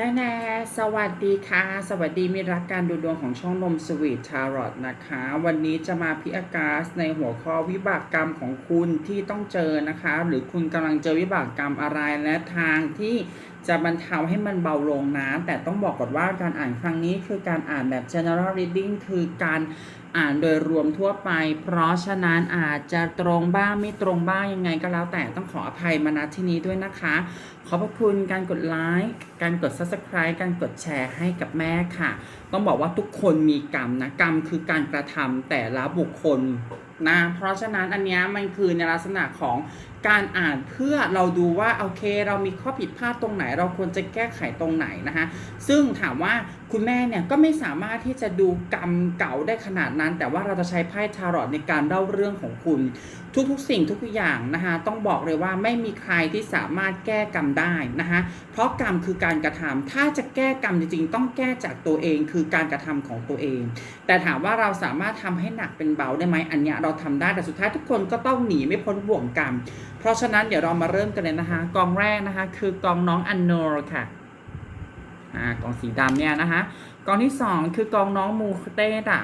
แต่แน่สวัสดีค่ะ สวัสดีมิรักการดูดวงของช่องนมสวีทชาร์ลอตนะคะ วันนี้จะมาพิอากาศในหัวข้อวิบากกรรมของคุณที่ต้องเจอนะคะ หรือคุณกำลังเจอวิบากกรรมอะไรและทางที่จะบรรเทาให้มันเบาลงนะ แต่ต้องบอกก่อนว่าการอ่านครั้งนี้คือการอ่านแบบ general reading คือการ อ่านโดยรวมทั่วไป เพราะฉะนั้นอาจจะตรงบ้างไม่ตรงบ้างยังไงก็แล้วแต่ต้องขออภัยมาณที่นี้ด้วยนะคะ ขอบพระคุณการกดไลค์การกด subscribe การกดแชร์ให้กับแม่ค่ะ ต้องบอกว่าทุกคนมีกรรมนะกรรมคือการกระทำแต่ละบุคคลนะเพราะฉะนั้นอันนี้มันคือในลักษณะของการอ่านเพื่อเราดูว่าโอเค เรามีข้อผิดพลาดตรงไหน เราควรจะแก้ไขตรงไหนนะคะซึ่งถามว่า คุณแม่เนี่ยก็ไม่สามารถที่จะดูกรรมเก่าได้ขนาดนั้น แต่ว่าเราจะใช้ไพ่ทารอตในการเล่าเรื่องของคุณ ทุกๆสิ่งทุกอย่างนะคะต้องบอกเลยว่าไม่มีใครที่สามารถแก้กรรมได้นะคะเพราะกรรมคือการกระทำถ้าจะแก้กรรมจริงๆ ต้องแก้จากตัวเองคือการกระทำของตัวเอง แต่ถามว่าเราสามารถทำให้หนักเป็นเบาได้ไหมอันเนี้ยเราทำได้แต่สุดท้ายทุกคนก็ต้องหนีไม่พ้นบ่วงกรรม เพราะฉะนั้นเดี๋ยวเรามาเริ่มกันเลยนะคะกองแรกนะคะ คือกองน้องอันโนรค่ะ อ่ากองสีดำเนี่ยนะคะกองที่สองคือกองน้องมูเต้อะ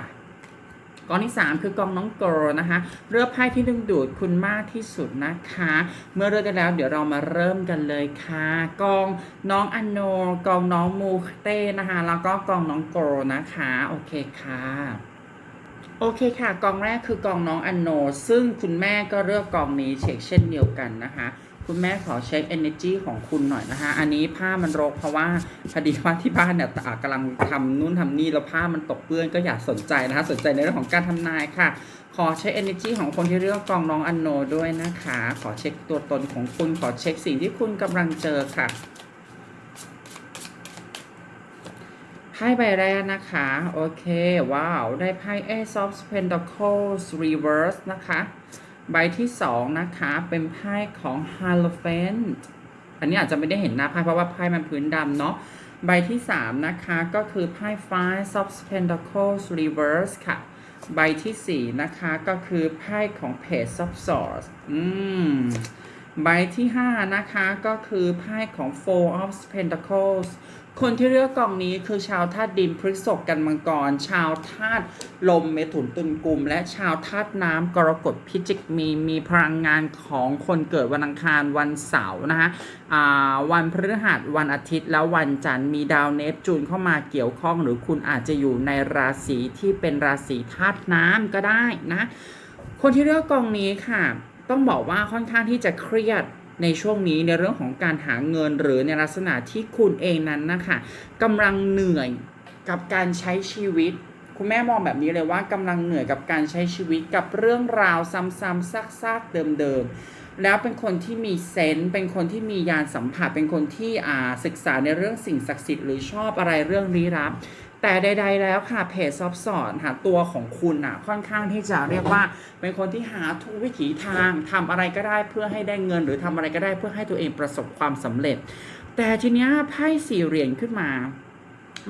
กองที่ 3 คือกองน้องโกรนะคะเลือกไพ่ที่ดึงดูดคุณมากที่สุดนะคะ เมื่อเลือกได้แล้วเดี๋ยวเรามาเริ่มกันเลยค่ะ กองน้องอันโนกองน้องมูเต้นะคะ แล้วก็กองน้องโกรนะคะโอเคค่ะโอเคค่ะกองแรกคือกองน้องอันโน ซึ่งคุณแม่ก็เลือกกองนี้เช็คเช่นเดียวกันนะคะ คุณแม่ขอเช็ค energy ของคุณหน่อยนะคะ อันนี้ผ้ามันรกเพราะว่าพอดีว่าที่บ้านเนี่ยอ่ากำลังทำนู่นทำนี่แล้วผ้ามันตกเปื้อนก็อยากสนใจนะคะ สนใจในเรื่องของการทำนายค่ะ ขอเช็ค energy ของคนที่เลือกกองน้องอันโนด้วยนะคะ ขอเช็คตัวตนของคุณ ขอเช็คสิ่งที่คุณกำลังเจอค่ะไพ่ใบแรกนะคะ โอเค ว้าว ได้ไพ่ Ace of Pentacles Reverse นะคะ ใบที่สองนะคะเป็นไพ่ของ Hierophant อันนี้อาจจะไม่ได้เห็นหน้าไพ่เพราะว่าไพ่มันพื้นดำเนาะใบที่สามนะคะก็คือไพ่ Five of Pentacles Reverse ค่ะ ใบที่สี่นะคะก็คือไพ่ของ Page of Swords อืม ใบที่ห้านะคะก็คือไพ่ของ Four of Pentacles คนที่เลือกกองนี้คือชาวธาตุดินพฤษภกันมังกร ชาวธาตุลมเมถุนตุลกุมและชาวธาตุน้ำกรกฎพิจิกมีมีพลังงานของคนเกิดวันอังคารวันเสาร์นะคะวันพฤหัสวันอาทิตย์แล้ววันจันทร์มีดาวเนปจูนเข้ามาเกี่ยวข้อง หรือคุณอาจจะอยู่ในราศีที่เป็นราศีธาตุน้ำก็ได้นะ คนที่เลือกกองนี้ค่ะ ต้องบอกว่าค่อนข้างที่จะเครียดในช่วงนี้ในเรื่องของการหาเงินหรือในลักษณะที่คุณเองนั้นนะคะกำลังเหนื่อยกับการใช้ชีวิต คุณแม่มองแบบนี้เลยว่ากำลังเหนื่อยกับการใช้ชีวิตกับเรื่องราวซ้ำๆซากๆเดิมๆแล้วเป็นคนที่มีเซนส์เป็นคนที่มียานสัมผัสเป็นคนที่อ่าศึกษาในเรื่องสิ่งศักดิ์สิทธิ์หรือชอบอะไรเรื่องลี้ลับ แต่ใด ๆ แล้วค่ะเพจซอฟสอนหาตัวของคุณอะค่อนข้างที่จะเรียกว่า เป็นคนที่หาทุกวิถีทางทำอะไรก็ได้เพื่อให้ได้เงิน หรือทำอะไรก็ได้เพื่อให้ตัวเองประสบความสำเร็จ แต่ทีเนี้ยไพ่สี่เหรียญขึ้นมา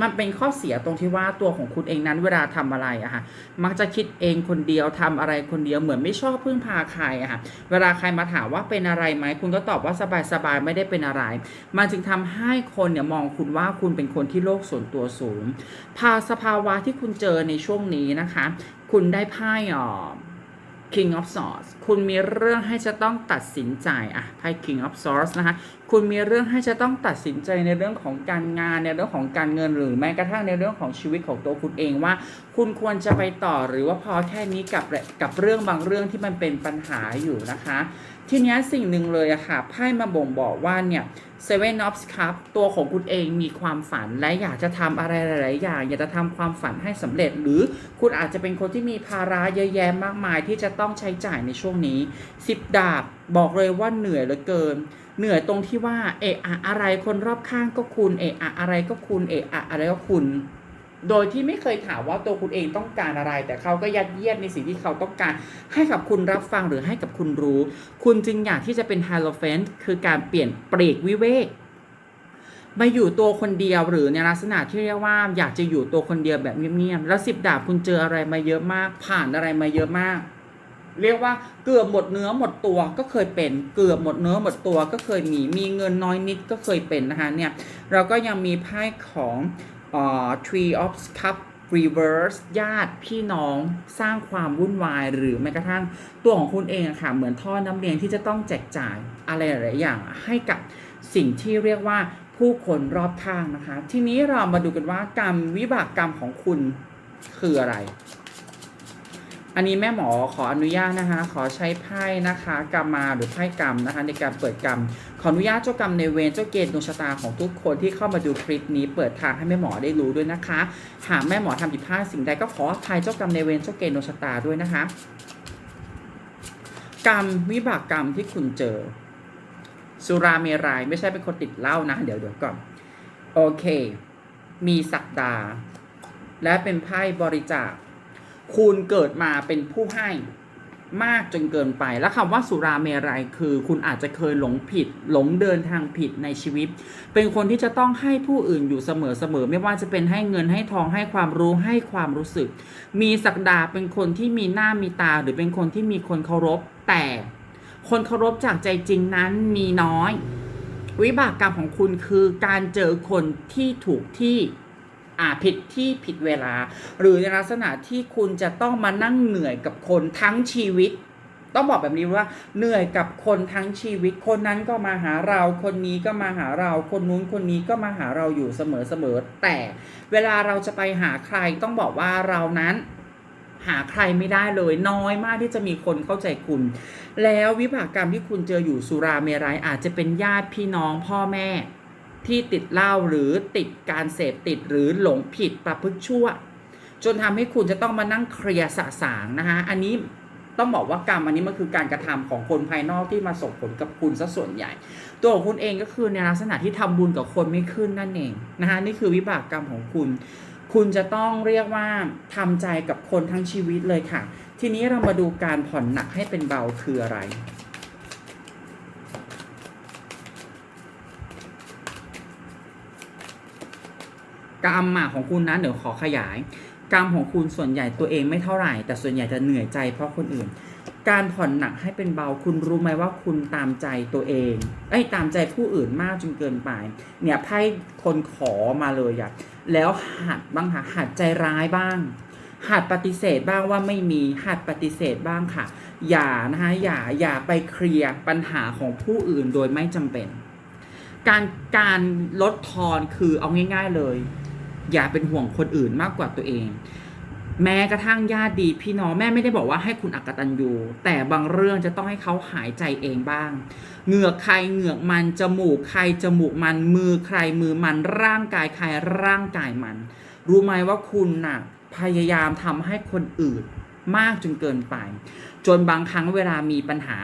มันเป็นข้อเสียตรงที่ว่าตัวของคุณเองนั้นเวลาทำอะไรอะค่ะมักจะคิดเองคนเดียวทำอะไรคนเดียวเหมือนไม่ชอบพึ่งพาใครอะค่ะเวลาใครมาถามว่าเป็นอะไรไหมคุณก็ตอบว่าสบายๆไม่ได้เป็นอะไร มันจึงทำให้คนเนี่ยมองคุณว่าคุณเป็นคนที่โลกส่วนตัวสูง ภาสภาวะที่คุณเจอในช่วงนี้นะคะ คุณได้ไพ่อ่อ King of Swords คุณมีเรื่องให้จะต้องตัดสินใจอะไพ่ King of Swords นะคะคุณมีเรื่องให้จะต้องตัดสินใจในเรื่องของการงานในเรื่องของการเงินหรือแม้กระทั่งในเรื่องของชีวิตของตัวคุณเองว่า คุณควรจะไปต่อหรือว่าพอแค่นี้กับกับเรื่องบางเรื่องที่มันเป็นปัญหาอยู่นะคะ ทีนี้สิ่งหนึ่งเลยอะค่ะไพ่มาบ่งบอกว่าเนี่ย Seven of Cups ตัวของคุณเองมีความฝันและอยากจะทำอะไรหลาย ๆ อย่าง อยากจะทำความฝันให้สำเร็จ หรือคุณอาจจะเป็นคนที่มีภาระเยอะแยะมากมายที่จะต้องใช้จ่ายในช่วงนี้สิบดาบบอกเลยว่าเหนื่อยเหลือเกิน เหนื่อยตรงที่ว่าเอะอะอะไรคนรอบข้างก็คุณเอะอะอะไรก็คุณเอะอะอะไรก็คุณ โดยที่ไม่เคยถามว่าตัวคุณเองต้องการอะไร แต่เขาก็ยัดเยียดในสิ่งที่เขาต้องการ ให้กับคุณรับฟังหรือให้กับคุณรู้ คุณจึงอยากที่จะเป็น h a l o f a n t คือการเปลี่ยนเปรกวิเวกมาอยู่ตัวคนเดียวหรือในลักษณะที่เรียกว่าอยากจะอยู่ตัวคนเดียวแบบเงียบๆแล้วสิบดาบคุณเจออะไรมาเยอะมาก ผ่านอะไรมาเยอะมาก เรียกว่าเกือบหมดเนื้อหมดตัวก็เคยเป็นเกือบหมดเนื้อหมดตัวก็เคยมีมีเงินน้อยนิดก็เคยเป็นนะคะเนี่ยเราก็ยังมีไพ่ของ Tree of Cup Reverse ญาติพี่น้องสร้างความวุ่นวาย หรือแม้กระทั่งตัวของคุณเองค่ะ เหมือนท่อน้ำเลี้ยงที่จะต้องแจกจ่ายอะไรหลายอย่างให้กับสิ่งที่เรียกว่าผู้คนรอบข้างนะคะ ทีนี้เรามาดูกันว่ากรรมวิบากกรรมของคุณคืออะไร อันนี้แม่หมอขออนุญาตนะคะ ขอใช้ไพ่นะคะกรรมาหรือไพ่กรรมนะคะ ในการเปิดกรรม ขออนุญาตเจ้ากรรมในเวรเจ้าเกณฑ์ดวงชะตาของทุกคนที่เข้ามาดูคลิปนี้เปิดทางให้แม่หมอได้รู้ด้วยนะคะ หากแม่หมอทำผิดพลาดสิ่งใดก็ขออภัยเจ้ากรรมในเวรเจ้าเกณฑ์ดวงชะตาด้วยนะคะ กรรมวิบากกรรมที่คุณเจอ สุราเมรายไม่ใช่เป็นคนติดเหล้านะ เดี๋ยวเดี๋ยวก่อนโอเค มีศักดา และเป็นไพ่บริจาค คุณเกิดมาเป็นผู้ให้มากจนเกินไป แล้วคำว่าสุราเมรัยคือ คุณอาจจะเคยหลงผิด หลงเดินทางผิดในชีวิต เป็นคนที่จะต้องให้ผู้อื่นอยู่เสมอเสมอไม่ว่าจะเป็นให้เงินให้ทองให้ความรู้ให้ความรู้สึก มีศักดาเป็นคนที่มีหน้ามีตา หรือเป็นคนที่มีคนเคารพ แต่คนเคารพจากใจจริงนั้นมีน้อย วิบากกรรมของคุณคือการเจอคนที่ถูกที่ อ่าผิดที่ผิดเวลา หรือในลักษณะที่คุณจะต้องมานั่งเหนื่อยกับคนทั้งชีวิต ต้องบอกแบบนี้ว่าเหนื่อยกับคนทั้งชีวิต คนนั้นก็มาหาเรา คนนี้ก็มาหาเรา คนนู้นคนนี้ก็มาหาเราอยู่เสมอเสมอแต่เวลาเราจะไปหาใครต้องบอกว่าเรานั้นหาใครไม่ได้เลยน้อยมากที่จะมีคนเข้าใจคุณ แล้ววิบากกรรมที่คุณเจออยู่สุราเมรัยอาจจะเป็นญาติพี่น้องพ่อแม่ ที่ติดเหล้าหรือติดการเสพติดหรือหลงผิดประพฤติชั่ว จนทำให้คุณจะต้องมานั่งเคลียร์สะสางนะคะอันนี้ต้องบอกว่ากรรมอันนี้มันคือการกระทำของคนภายนอกที่มาส่งผลกับคุณซะส่วนใหญ่ ตัวของคุณเองก็คือในลักษณะที่ทำบุญกับคนไม่ขึ้นนั่นเองนะคะนี่คือวิบากกรรมของคุณ คุณจะต้องเรียกว่าทำใจกับคนทั้งชีวิตเลยค่ะ ทีนี้เรามาดูการผ่อนหนักให้เป็นเบาคืออะไร กรรมอะของคุณนะเดี๋ยวขอขยาย กรรมของคุณส่วนใหญ่ตัวเองไม่เท่าไหร่ แต่ส่วนใหญ่จะเหนื่อยใจเพราะคนอื่น การผ่อนหนักให้เป็นเบาคุณรู้ไหมว่าคุณตามใจตัวเองไอ้ตามใจผู้อื่นมากจนเกินไป เนี่ยไพ่คนขอมาเลยอะแล้วหัดบ้างค่ะหัดใจร้ายบ้างหัดปฏิเสธบ้างว่าไม่มีหัดปฏิเสธบ้างค่ะ อย่านะคะอย่าอย่าไปเคลียร์ปัญหาของผู้อื่นโดยไม่จำเป็น การการลดทอนคือเอาง่าย ๆเลย อย่าเป็นห่วงคนอื่นมากกว่าตัวเอง แม้กระทั่งญาติดีพี่น้องแม่ไม่ได้บอกว่าให้คุณอักตันยูแต่บางเรื่องจะต้องให้เขาหายใจเองบ้าง เหงือกใครเหงือกมันจมูกใครจมูกมันมือใครมือมันร่างกายใครร่างกายมัน รู้ไหมว่าคุณน่ะพยายามทำให้คนอื่นมากจนเกินไป จนบางครั้งเวลามีปัญหา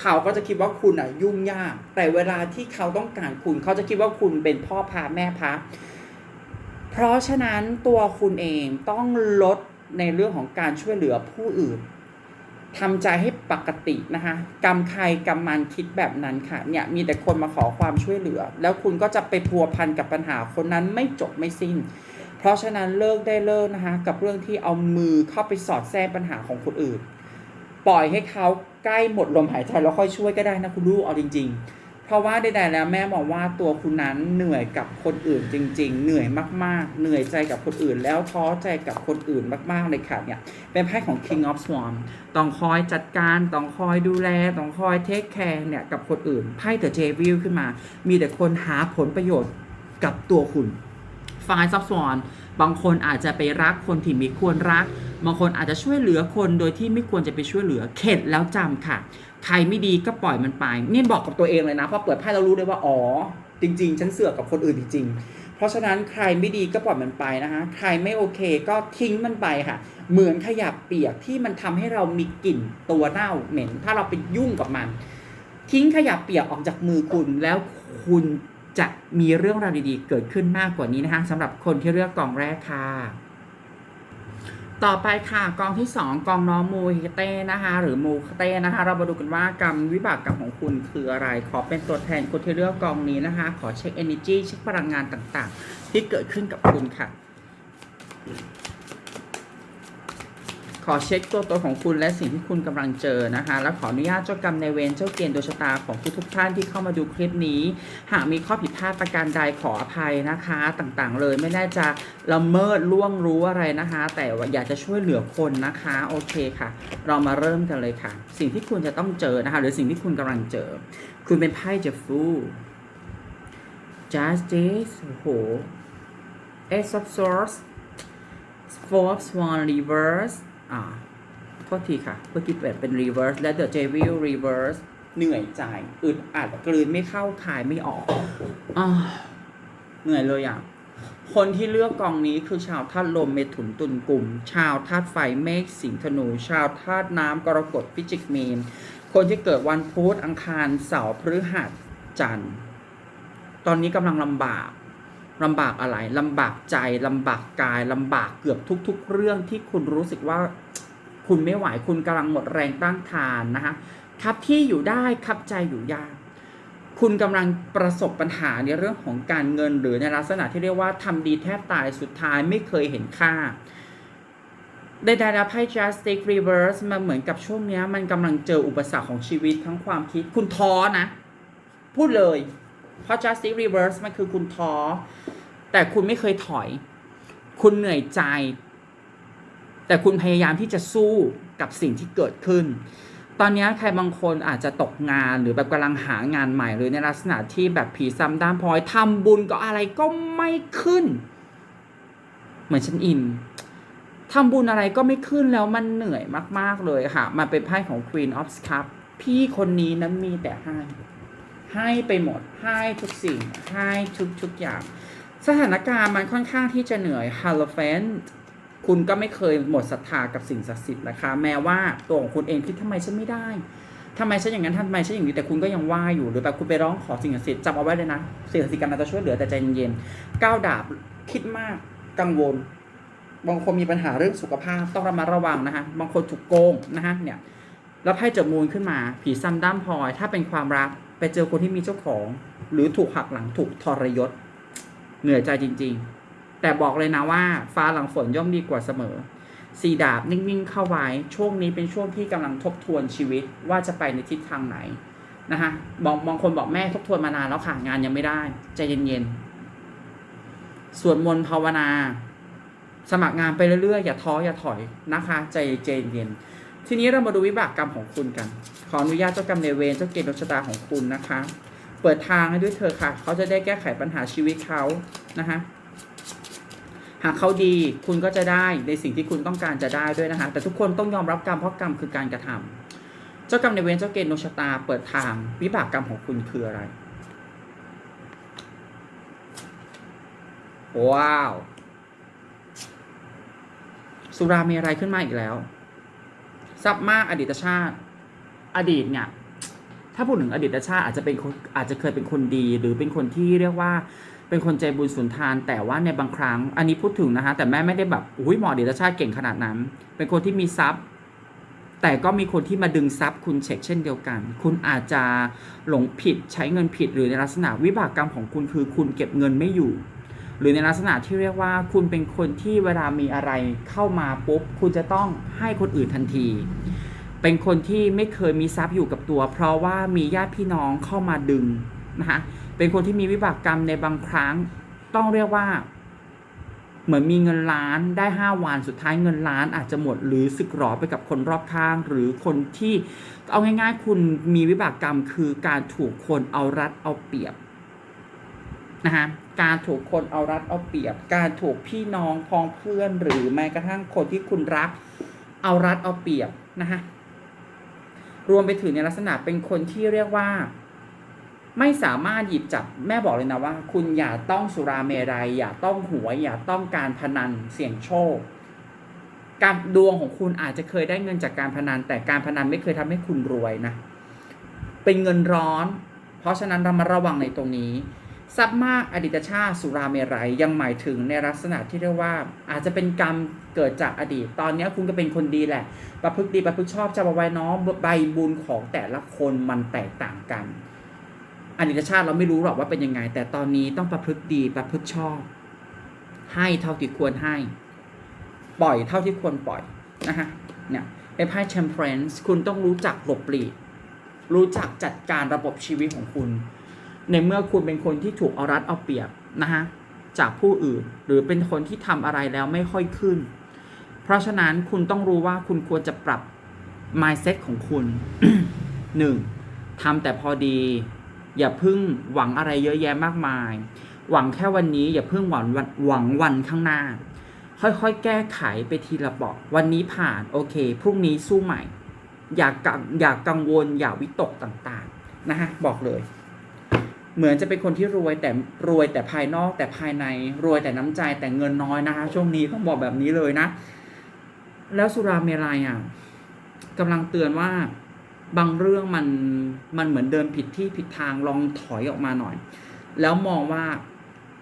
เขาก็จะคิดว่าคุณอะยุ่งยาก แต่เวลาที่เขาต้องการคุณ เขาจะคิดว่าคุณเป็นพ่อพาแม่พา เพราะฉะนั้นตัวคุณเองต้องลดในเรื่องของการช่วยเหลือผู้อื่นทำใจให้ปกตินะคะกรรมใครกรรมมันคิดแบบนั้นค่ะเนี่ยมีแต่คนมาขอความช่วยเหลือ แล้วคุณก็จะไปพัวพันกับปัญหาคนนั้นไม่จบไม่สิ้น เพราะฉะนั้นเลิกได้เลิกนะคะกับเรื่องที่เอามือเข้าไปสอดแทรกปัญหาของคนอื่น ปล่อยให้เขาใกล้หมดลมหายใจแล้วค่อยช่วยก็ได้นะคุณลูกเอาจริง ๆ เพราะว่าใดๆแล้วแม่บอกว่าตัวคุณนั้นเหนื่อยกับคนอื่นจริง ๆ เหนื่อยมากๆ เหนื่อยใจกับคนอื่น แล้วท้อใจกับคนอื่นมากๆเลยค่ะเนี่ยเป็นไพ่ของ King of Swan ต้องคอยจัดการต้องคอยดูแลต้องคอยเทคแคร์เนี่ยกับคนอื่นไพ่เดอเจวิลขึ้นมา มีแต่คนหาผลประโยชน์กับตัวคุณฝ่ายซับซ้อน บางคนอาจจะไปรักคนที่ไม่ควรรัก บางคนอาจจะช่วยเหลือคนโดยที่ไม่ควรจะไปช่วยเหลือ เข็ดแล้วจำค่ะ ใครไม่ดีก็ปล่อยมันไป นี่บอกกับตัวเองเลยนะ พอเปิดไพ่เรารู้ได้ว่า อ๋อ จริง ๆ ฉันเสือกกับคนอื่นจริงๆ เพราะฉะนั้นใครไม่ดีก็ปล่อยมันไปนะคะ ใครไม่โอเคก็ทิ้งมันไปค่ะ เหมือนขยะเปียกที่มันทำให้เรามีกลิ่นตัวเน่าเหม็น ถ้าเราไปยุ่งกับมัน ทิ้งขยะเปียกออกจากมือคุณแล้วคุณ จะมีเรื่องราวดีๆ เกิดขึ้นมากกว่านี้นะคะสำหรับคนที่เลือกกองแรกค่ะ ต่อไปค่ะกองที่ 2 กองน้องมูฮิเต้นะคะ หรือมูเต้นะคะ เรามาดูกันว่ากรรมวิบากกรรมของคุณคืออะไร ขอเป็นตัวแทนคนที่เลือกกองนี้นะคะ ขอเช็ค energy เช็คพลังงานต่างๆ ที่เกิดขึ้นกับคุณค่ะ อเช็คตัวตนของคุณและสิ่งที่คุณกำลังเจอนะคะ และขออนุญาตเจ้ากรรมในเวรเจ้าเกณฑ์ดวงชะตาของทุกทุกท่านที่เข้ามาดูคลิปนี้ หากมีข้อผิดพลาดประการใดขออภัยนะคะ ต่างๆ เลยไม่ได้จะละเมิดล่วงรู้อะไรนะคะ แต่ว่าอยากจะช่วยเหลือคนนะคะโอเคค่ะ เรามาเริ่มกันเลยค่ะ สิ่งที่คุณจะต้องเจอนะคะ หรือสิ่งที่คุณกำลังเจอ คุณเป็นไพ่เจฟู justice โอ้โห ace of swords four of swan reverse อ่าโทษทีค่ะ เมื่อกี้เปิดเป็น reverse และ the devil reverse เหนื่อยใจอึดอัดกลืนไม่เข้าคายไม่ออกอ่าเหนื่อยเลยอะคนที่เลือกกองนี้คือชาวธาตุลมเมถุนตุลกลุ่ม ชาวธาตุไฟเมฆสิงห์ธนู ชาวธาตุน้ำกรกฎพิจิกมีน คนที่เกิดวันพุธอังคารเสาร์พฤหัสจันทร์ ตอนนี้กำลังลำบาก ลำบากอะไรลำบากใจลำบากกายลำบากเกือบทุก ๆ เรื่องที่คุณรู้สึกว่าคุณไม่ไหวคุณกำลังหมดแรงต้านทานนะคะครับที่อยู่ได้ครับใจอยู่ยากคุณกำลังประสบปัญหาในเรื่องของการเงินหรือในลักษณะที่เรียกว่าทำดีแทบตายสุดท้ายไม่เคยเห็นค่าใดๆแล้วไพ่ Justice Reverse มันเหมือนกับช่วงนี้มันกำลังเจออุปสรรคของชีวิตทั้งความคิด คุณท้อนะ พูดเลย เพราะ justice reverse มันคือคุณท้อ แต่คุณไม่เคยถอย คุณเหนื่อยใจ แต่คุณพยายามที่จะสู้กับสิ่งที่เกิดขึ้น ตอนนี้ใครบางคนอาจจะตกงานหรือแบบกำลังหางานใหม่ หรือในลักษณะที่แบบผีซ้ำด้ามพลอยทำบุญก็อะไรก็ไม่ขึ้น เหมือนฉันอินทำบุญอะไรก็ไม่ขึ้นแล้วมันเหนื่อยมาก ๆ เลยค่ะมันเป็นไพ่ของ Queen of Cups พี่คนนี้นั้นมีแต่ให้ ให้ไปหมด ให้ทุกสิ่ง ให้ทุกทุกอย่าง สถานการณ์มันค่อนข้างที่จะเหนื่อยฮา l ลเฟนคุณก็ไม่เคยหมดศรัทธากับสิ่งศักดิ์สิทธิ์นะคะ แม้ว่าตัวของคุณเองคิดทำไมฉันไม่ได้ทำไมฉันอย่างนั้นทำไมฉันอย่างนี้แต่คุณก็ยังว่าอยู่หรือแบบคุณไปร้องขอสิ่งศักดิ์สิทธิ์จำเอาไว้เลยนะสิ่งศักดิ์สิทธิ์กำลังจะช่วยเหลือแต่ใจเย็นๆก้าวดาบคิดมากกังวลบางคนมีปัญหาเรื่องสุขภาพต้องระมัดระวังนะคะบางคนถูกโกงนะคะเนี่ย แล้วไพ่จบมูลขึ้นมา ผีซ้ำด้ามพลอย ถ้าเป็นความรักไปเจอคนที่มีเจ้าของ หรือถูกหักหลังถูกทรยศ เหนื่อยใจจริง ๆ แต่บอกเลยนะว่า ฟ้าหลังฝนย่อมดีกว่าเสมอ สีดาบนิ่งๆเข้าไว้ ช่วงนี้เป็นช่วงที่กำลังทบทวนชีวิตว่าจะไปในทิศทางไหนนะคะบางบางคนบอกแม่ทบทวนมานานแล้วค่ะงานยังไม่ได้ใจเย็นๆสวดมนต์ภาวนา สมัครงานไปเรื่อยๆ อย่าท้ออย่าถอยนะคะ ใจเย็นๆ ทีนี้เรามาดูวิบากกรรมของคุณกัน ขออนุญาตเจ้ากรรมในเวรเจ้าเกณฑ์ดวงชะตาของคุณนะคะ เปิดทางให้ด้วยเธอค่ะ เขาจะได้แก้ไขปัญหาชีวิตเขานะคะหากเขาดีคุณก็จะได้ในสิ่งที่คุณต้องการจะได้ด้วยนะคะ แต่ทุกคนต้องยอมรับกรรมเพราะกรรมคือการกระทำเจ้ากรรมในเวรเจ้าเกณฑ์ดวงชะตา เปิดทางวิบากกรรมของคุณคืออะไร ว้าว สุรามีอะไรขึ้นมาอีกแล้ว ซับมากอดีตชาติ อดีตเนี่ยถ้าพูดถึงอดีตชาติอาจจะเป็นอาจจะเคยเป็นคนดี หรือเป็นคนที่เรียกว่าเป็นคนใจบุญสุนทาน แต่ว่าในบางครั้ง อันนี้พูดถึงนะคะแต่แม่ไม่ได้แบบอุ้ยหมออดีตชาติเก่งขนาดนั้น เป็นคนที่มีทรัพย์ แต่ก็มีคนที่มาดึงทรัพย์คุณเช็คเช่นเดียวกัน คุณอาจจะหลงผิดใช้เงินผิดหรือในลักษณะวิบากกรรมของคุณคือคุณเก็บเงินไม่อยู่ หรือในลักษณะที่เรียกว่าคุณเป็นคนที่เวลามีอะไรเข้ามาปุ๊บ คุณจะต้องให้คนอื่นทันที เป็นคนที่ไม่เคยมีทรัพย์อยู่กับตัว เพราะว่ามีญาติพี่น้องเข้ามาดึงนะคะเป็นคนที่มีวิบากกรรมในบางครั้ง ต้องเรียกว่า เหมือนมีเงินล้านได้ห้าวันสุดท้ายเงินล้านอาจจะหมด หรือสึกหรอไปกับคนรอบข้าง หรือคนที่เอาง่าย ๆ คุณมีวิบากกรรมคือการถูกคนเอารัดเอาเปรียบ นะคะการถูกคนเอารัดเอาเปรียบ การถูกพี่น้องพ้องเพื่อนหรือแม้กระทั่งคนที่คุณรัก เอารัดเอาเปรียบนะคะรวมไปถึงในลักษณะเป็นคนที่เรียกว่า ไม่สามารถหยิบจับแม่บอกเลยนะว่า คุณอย่าต้องสุราเมรัยอย่าต้องหวยอย่าต้องการพนันเสี่ยงโชค การดวงของคุณอาจจะเคยได้เงินจากการพนัน แต่การพนันไม่เคยทำให้คุณรวยนะ เป็นเงินร้อน เพราะฉะนั้นเรามาระวังในตรงนี้ ทรัพย์มากอดีตชาติสุราเมรัยยังหมายถึงในลักษณะที่เรียกว่า อาจจะเป็นกรรมเกิดจากอดีต ตอนนี้คุณก็เป็นคนดีแหละ ประพฤติดีประพฤติชอบจะมาไว้น้องใบบุญของแต่ละคนมันแตกต่างกัน อดีตชาติเราไม่รู้หรอกว่าเป็นยังไง แต่ตอนนี้ต้องประพฤติดีประพฤติชอบ ให้เท่าที่ควรให้ ปล่อยเท่าที่ควรปล่อยนะคะเนี่ยเป็นไพ่ temperance คุณต้องรู้จักหลบหลีกรู้จักจัดการระบบชีวิตของคุณ ในเมื่อคุณเป็นคนที่ถูกเอารัดเอาเปรียบนะฮะจากผู้อื่น หรือเป็นคนที่ทำอะไรแล้วไม่ค่อยขึ้น เพราะฉะนั้นคุณต้องรู้ว่าคุณควรจะปรับ mindset ของคุณหนึ่งทำแต่พอดี อย่าพึ่งหวังอะไรเยอะแยะมากมาย หวังแค่วันนี้ อย่าพิ่งหวังวันหวังวันข้างหน้า ค่อยๆ แก้ไขไปทีละเปาะวันนี้ผ่านโอเค พรุ่งนี้สู้ใหม่ อย่ากังอย่ากังวลอย่าวิตกต่างๆ นะฮะ บอกเลย เหมือนจะเป็นคนที่รวยแต่รวยแต่ภายนอกแต่ภายในรวยแต่น้ำใจแต่เงินน้อยนะคะ ช่วงนี้ต้องบอกแบบนี้เลยนะ แล้วสุราเมรัยอะกำลังเตือนว่าบางเรื่องมันมันเหมือนเดินผิดที่ผิดทางลองถอยออกมาหน่อย แล้วมองว่า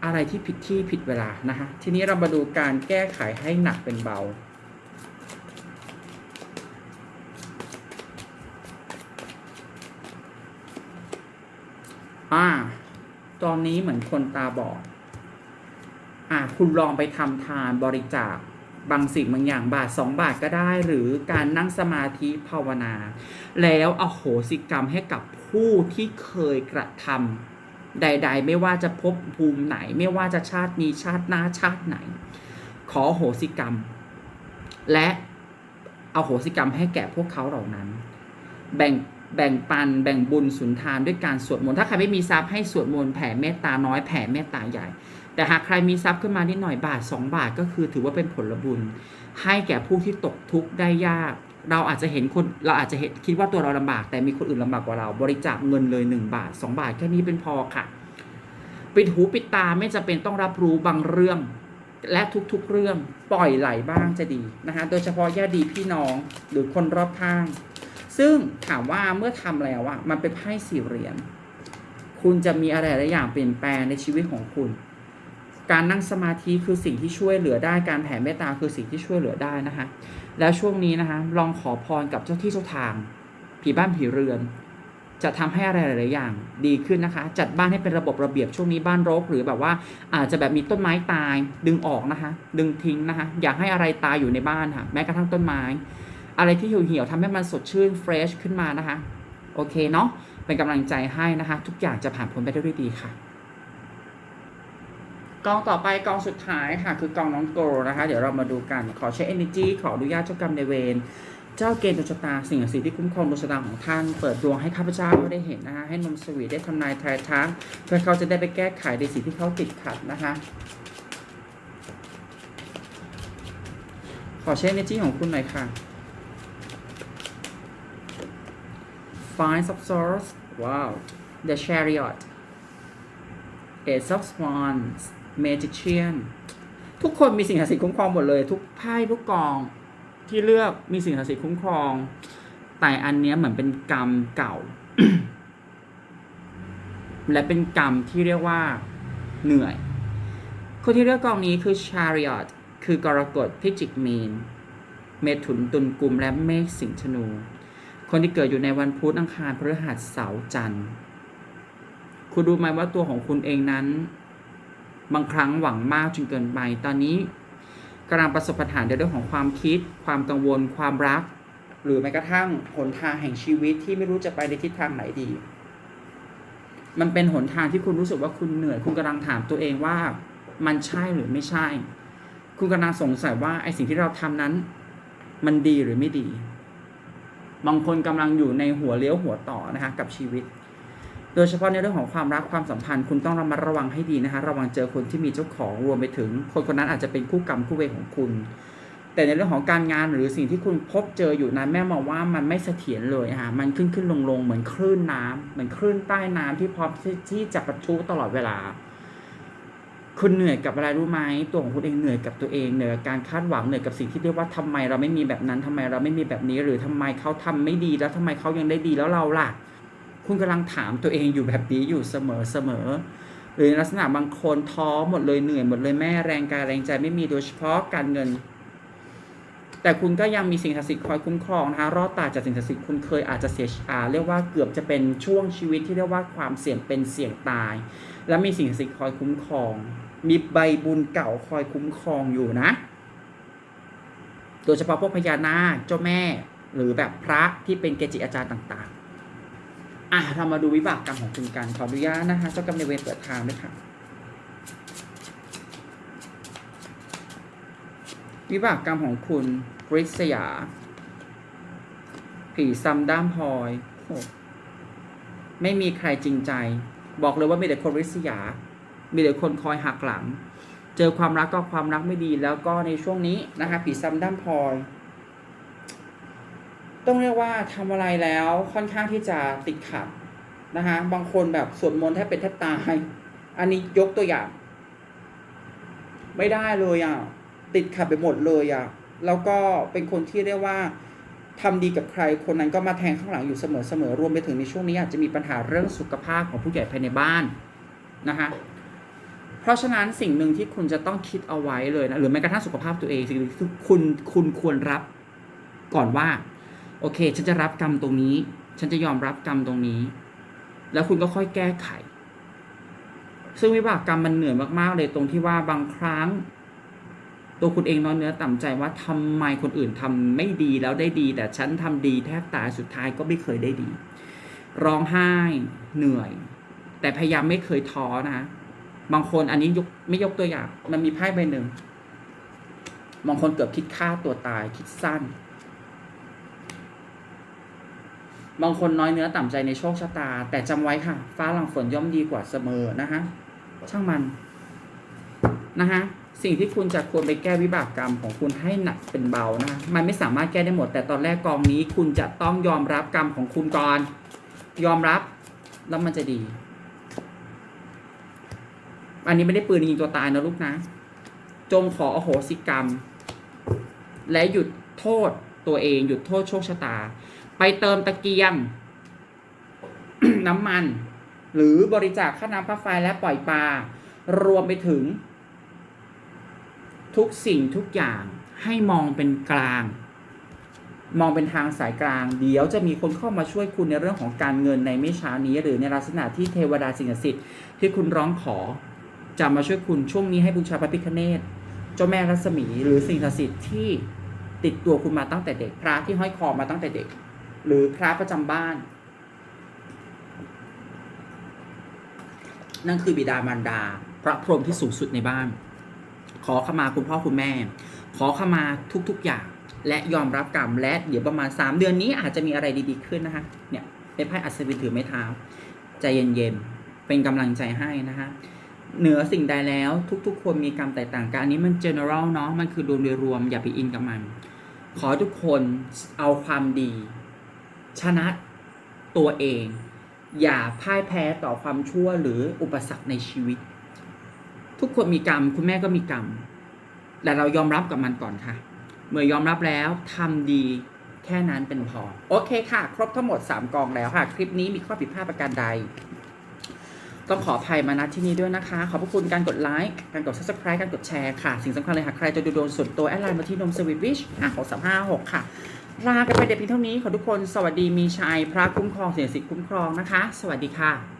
อะไรที่ผิดที่ผิดเวลานะคะทีนี้เรามาดูการแก้ไขให้หนักเป็นเบา อ่า ตอนนี้เหมือนคนตาบอด อ่า คุณลองไปทำทานบริจาคบางสิ่งบางอย่างบาทสองบาทก็ได้ หรือการนั่งสมาธิภาวนา แล้วอโหสิกรรมให้กับผู้ที่เคยกระทำใด ๆ ไม่ว่าจะพบภูมิไหน ไม่ว่าจะชาตินี้ชาติหน้าชาติไหน ขออโหสิกรรม และเอาโหสิกรรมให้แก่พวกเขาเหล่านั้น แบ่ง แบ่งปันแบ่งบุญสุนทานด้วยการสวดมนต์ถ้าใครไม่มีทรัพย์ให้สวดมนต์แผ่เมตตาน้อยแผ่เมตตาใหญ่ แต่หากใครมีทรัพย์ขึ้นมานิดหน่อยบาท 2 บาทก็คือถือว่าเป็นผลบุญ ให้แก่ผู้ที่ตกทุกข์ได้ยาก เราอาจจะเห็นคนเราอาจจะเห็นคิดว่าตัวเราลำบาก แต่มีคนอื่นลำบากกว่าเรา บริจาคเงินเลย 1 บาท 2 บาทแค่นี้เป็นพอค่ะ ปิดหูปิดตาไม่จะเป็นต้องรับรู้บางเรื่อง และทุกๆเรื่องปล่อยไหลบ้างจะดีนะคะโดยเฉพาะญาติดีพี่น้องหรือคนรอบข้าง ซึ่งถามว่าเมื่อทำแล้วอะมันเป็นไพ่สี่เหรียญคุณจะมีอะไรหลายอย่างเปลี่ยนแปลงในชีวิตของคุณ การนั่งสมาธิคือสิ่งที่ช่วยเหลือได้การแผ่เมตตาคือสิ่งที่ช่วยเหลือได้นะคะ แล้วช่วงนี้นะคะลองขอพรกับเจ้าที่เจ้าทาง ผีบ้านผีเรือน จะทำให้อะไรหลายอย่าง ดีขึ้นนะคะ จัดบ้านให้เป็นระบบระเบียบช่วงนี้บ้านรก หรือแบบว่าอาจจะแบบมีต้นไม้ตายดึงออกนะคะ ดึงทิ้งนะคะ อย่าให้อะไรตายอยู่ในบ้านค่ะแม้กระทั่งต้นไม้ อะไรที่เหี่ยวๆทำให้มันสดชื่นเฟรชขึ้นมานะคะ โอเคเนาะเป็นกำลังใจให้นะคะ ทุกอย่างจะผ่านพ้นไปได้ด้วยดีค่ะกองต่อไปกองสุดท้ายค่ะ คือกองน้องโกนะคะ เดี๋ยวเรามาดูกันขอใช้ energy ขออนุญาตเจ้ากรรมในเวรเจ้าเกณฑ์ดวงชะตาสิ่งศักดิ์สิทธิ์ที่คุ้มครองดวงชะตาของท่าน เปิดดวงให้ข้าพเจ้าได้เห็นนะคะ ให้นมสวีได้ทำนายทายทักเพื่อเขาจะได้ไปแก้ไขในสิ่งที่เขาติดขัดนะคะ ขอใช้ energy ของคุณหน่อยค่ะ Five of Swords wow The Chariot Ace of Wands Magician ทุกคนมีสิ่งศักดิ์สิทธิ์คุ้มครองหมดเลย ทุกไพ่ทุกกองที่เลือกมีสิ่งศักดิ์สิทธิ์คุ้มครอง แต่อันเนี้ยเหมือนเป็นกรรมเก่า และเป็นกรรมที่เรียกว่าเหนื่อย คนที่เลือกกองนี้คือ Chariot คือกรกฎพิจิกมีน เมถุนตุลกุมและเมษสิงห์ธนู คนที่เกิดอยู่ในวันพุธอังคารพฤหัสเสาร์จันทร์ คุณรู้ไหมว่าตัวของคุณเองนั้น บางครั้งหวังมากจนเกินไป ตอนนี้กำลังประสบปัญหาในเรื่องของความคิด ความกังวล ความรัก หรือแม้กระทั่งหนทางแห่งชีวิตที่ไม่รู้จะไปในทิศทางไหนดี มันเป็นหนทางที่คุณรู้สึกว่าคุณเหนื่อย คุณกำลังถามตัวเองว่ามันใช่หรือไม่ใช่ คุณกำลังสงสัยว่าไอสิ่งที่เราทำนั้น มันดีหรือไม่ดี บางคนกำลังอยู่ในหัวเลี้ยวหัวต่อนะคะกับชีวิต โดยเฉพาะในเรื่องของความรักความสัมพันธ์คุณต้องระมัดระวังให้ดีนะคะ ระวังเจอคนที่มีเจ้าของรวมไปถึง คนคนนั้นอาจจะเป็นคู่กรรมคู่เวรของคุณ แต่ในเรื่องของการงานหรือสิ่งที่คุณพบเจออยู่นั้นแม่มองว่ามันไม่เสถียรเลยค่ะมันขึ้นขึ้นลงลงเหมือนคลื่นน้ำเหมือนคลื่นใต้น้ำที่พร้อมที่ที่จะประทุตลอดเวลา คุณเหนื่อยกับอะไรรู้ไหมตัวของคุณเองเหนื่อยกับตัวเองเหนื่อยกับการคาดหวังเหนื่อยกับสิ่งที่เรียกว่าทำไมเราไม่มีแบบนั้นทำไมเราไม่มีแบบนี้ หรือทำไมเขาทำไม่ดีแล้วทำไมเขายังได้ดีแล้วเราล่ะ คุณกำลังถามตัวเองอยู่แบบนี้อยู่เสมอเสมอหรือลักษณะบางคนท้อหมดเลยเหนื่อยหมดเลยแม่แรงกายแรงใจไม่มีโดยเฉพาะการเงิน แต่คุณก็ยังมีสิ่งศักดิ์สิทธิ์คอยคุ้มครองนะคะรอดตายจากสิ่งศักดิ์สิทธิ์คุณเคยอาจจะเสียอาเรียกว่าเกือบจะเป็นช่วงชีวิตที่เรียกว่าความเสี่ยงเป็นเสี่ยงตาย และมีสิ่งศักดิ์สิทธิ์คอยคุ้มครอง มีใบบุญเก่าคอยคุ้มครองอยู่นะ โดยเฉพาะพวกพญานาคเจ้าแม่ หรือแบบพระที่เป็นเกจิอาจารย์ต่างๆ อะเรามาดูวิบากกรรมของคุณกัน ขออนุญาตนะคะเจ้ากรรมในเวรเปิดทางด้วยค่ะ วิบากกรรมของคุณกริษยา ผีซ้ำด้ามพลอย ไม่มีใครจริงใจ บอกเลยว่ามีแต่คนริษยา มีแต่คนคอยหักหลัง เจอความรักก็ความรักไม่ดี แล้วก็ในช่วงนี้นะคะผีซ้ำด้ามพลอยต้องเรียกว่าทำอะไรแล้วค่อนข้างที่จะติดขัดนะคะบางคนแบบสวดมนต์แทบเป็นแทบตาย อันนี้ยกตัวอย่าง ไม่ได้เลยอะติดขัดไปหมดเลยอะแล้วก็เป็นคนที่เรียกว่าทำดีกับใคร คนนั้นก็มาแทงข้างหลังอยู่เสมอเสมอรวมไปถึงในช่วงนี้อาจจะมีปัญหาเรื่องสุขภาพของผู้ใหญ่ภายในบ้านนะคะ เพราะฉะนั้นสิ่งหนึ่งที่คุณจะต้องคิดเอาไว้เลยนะหรือแม้กระทั่งสุขภาพตัวเองสิ่งหนึ่งที่คุณคุณควรรับก่อนว่า โอเค ฉันจะรับกรรมตรงนี้ ฉันจะยอมรับกรรมตรงนี้ แล้วคุณก็ค่อยแก้ไข ซึ่งวิบากกรรมมันเหนื่อยมากๆเลยตรงที่ว่าบางครั้ง ตัวคุณเองน้อยเนื้อต่ำใจว่าทำไมคนอื่นทำไม่ดีแล้วได้ดี แต่ฉันทำดีแทบตายสุดท้ายก็ไม่เคยได้ดี ร้องไห้เหนื่อย แต่พยายามไม่เคยท้อนะ บางคนอันนี้ยกไม่ยกตัวอย่าง มันมีไพ่ใบหนึ่งบางคนเกือบคิดฆ่าตัวตายคิดสั้น บางคนน้อยเนื้อต่ำใจในโชคชะตา แต่จำไว้ค่ะ ฟ้าหลังฝนย่อมดีกว่าเสมอนะฮะช่างมันนะฮะสิ่งที่คุณจะควรไปแก้วิบากกรรมของคุณให้หนักเป็นเบานะ มันไม่สามารถแก้ได้หมด แต่ตอนแรกกองนี้ คุณจะต้องยอมรับกรรมของคุณก่อน ยอมรับแล้วมันจะดี อันนี้ไม่ได้ปืนยิงตัวตายนะลูกนะ จงขออโหสิกรรม และหยุดโทษตัวเอง หยุดโทษโชคชะตา ไปเติมตะเกียง น้ำมัน หรือบริจาคค่าน้ำค่าไฟและปล่อยปลารวมไปถึง ทุกสิ่งทุกอย่างให้มองเป็นกลาง มองเป็นทางสายกลาง เดี๋ยวจะมีคนเข้ามาช่วยคุณในเรื่องของการเงินในไม่ช้านี้ หรือในลักษณะที่เทวดาสิ่งศักดิ์สิทธิ์ที่คุณร้องขอ จะมาช่วยคุณช่วงนี้ให้บูชาพระพิฆเนศเจ้าแม่รัศมีหรือสิ่งศักดิ์สิทธิ์ที่ติดตัวคุณมาตั้งแต่เด็กพระที่ห้อยคอมาตั้งแต่เด็ก หรือพระประจำบ้าน นั่นคือบิดามารดา พระพรหมที่สูงสุดในบ้าน ขอขมาคุณพ่อคุณแม่ ขอขมาทุกๆอย่าง และยอมรับกรรมและเดี๋ยวประมาณ 3 เดือนนี้อาจจะมีอะไรดีๆขึ้นนะคะเนี่ยเป็นไพ่อัศวินถือไม้เท้าใจเย็นๆเป็นกำลังใจให้นะคะ เหนือสิ่งใดแล้วทุกๆ คนมีกรรมแตกต่างกันอันนี้มัน general เนาะมันคือรวมโดยรวมอย่าไปอินกับมัน ขอทุกคนเอาความดี ชนะตัวเอง อย่าพ่ายแพ้ต่อความชั่วหรืออุปสรรคในชีวิต ทุกคนมีกรรม คุณแม่ก็มีกรรม แต่เรายอมรับกับมันก่อนค่ะ เมื่อยอมรับแล้วทำดีแค่นั้นเป็นพอ โอเคค่ะ ครบทั้งหมด 3 กองแล้วค่ะ คลิปนี้มีข้อผิดพลาดประการใด ต้องขออภัยมาณที่นี้ด้วยนะคะ ขอบพระคุณการกดไลค์ การกด subscribe การกดแชร์ค่ะ สิ่งสำคัญเลยหากใครจะดูโดนส่วนตัวแอดไลน์มาที่นมสวิตวิชห้าหกสามห้าหกค่ะ ลากันไปเดี๋ยวเพียงเท่านี้ ขอทุกคน สวัสดีมีชัย พระคุ้มครองเสียสิทธิ์คุ้มครองนะคะ สวัสดีค่ะ